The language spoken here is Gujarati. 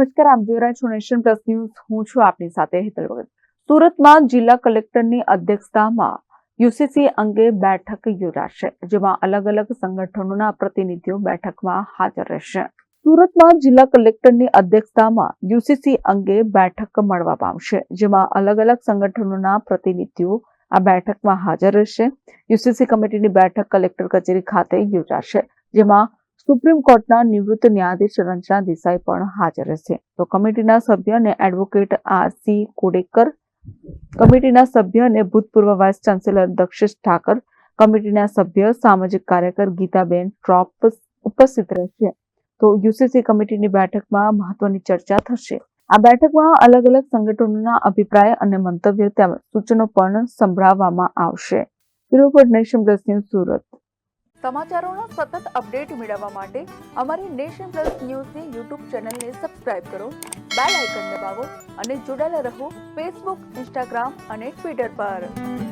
નમસ્કાર નેશન પ્લસ ન્યૂઝ. હું છું આપની સાથે હેતલ સુરતમાં જિલ્લા કલેક્ટરની અધ્યક્ષતામાં યુસીસી અંગે બેઠક યોજાશે, જેમાં અલગ અલગ સંગઠનોના પ્રતિનિધિઓ બેઠકમાં હાજર રહેશે. સુરતમાં જિલ્લા કલેક્ટરની અધ્યક્ષતામાં યુસીસી અંગે બેઠક મળવા પામશે, જેમાં અલગ અલગ સંગઠનોના પ્રતિનિધિઓ આ બેઠકમાં હાજર રહેશે. યુસીસી કમિટીની બેઠક કલેક્ટર કચેરી ખાતે યોજાશે, જેમાં સુપ્રીમ કોર્ટના નિવૃત્ત ન્યાયાધીશ રંજના દેસાઈ પણ હાજર રહેશે. તો કમિટીના સભ્ય અને એડવોકેટ આર સી કોડેકર, કમિટીના સભ્ય અને ભૂતપૂર્વ વાઇસ ચાન્સેલર દક્ષિશ ઠાકર, કમિટીના સભ્ય સામાજિક કાર્યકર ગીતાબેન ટ્રોપ ઉપસ્થિત રહેશે. તો યુસીસી કમિટીની બેઠકમાં મહત્વની ચર્ચા થશે. આ બેઠકમાં અલગ અલગ સંગઠનોના અભિપ્રાય અને મંતવ્ય તેમજ સૂચનો પણ સંભળાવવામાં આવશે. સુરત. સમાચારોનો સતત અપડેટ મેળવવા માટે અમારી નેશન પ્લસ ન્યૂઝની યુટ્યુબ ચેનલને સબસ્ક્રાઇબ કરો, બેલ આઇકન દબાવો અને જોડાયેલા રહો ફેસબુક, ઇન્સ્ટાગ્રામ અને ટ્વિટર પર.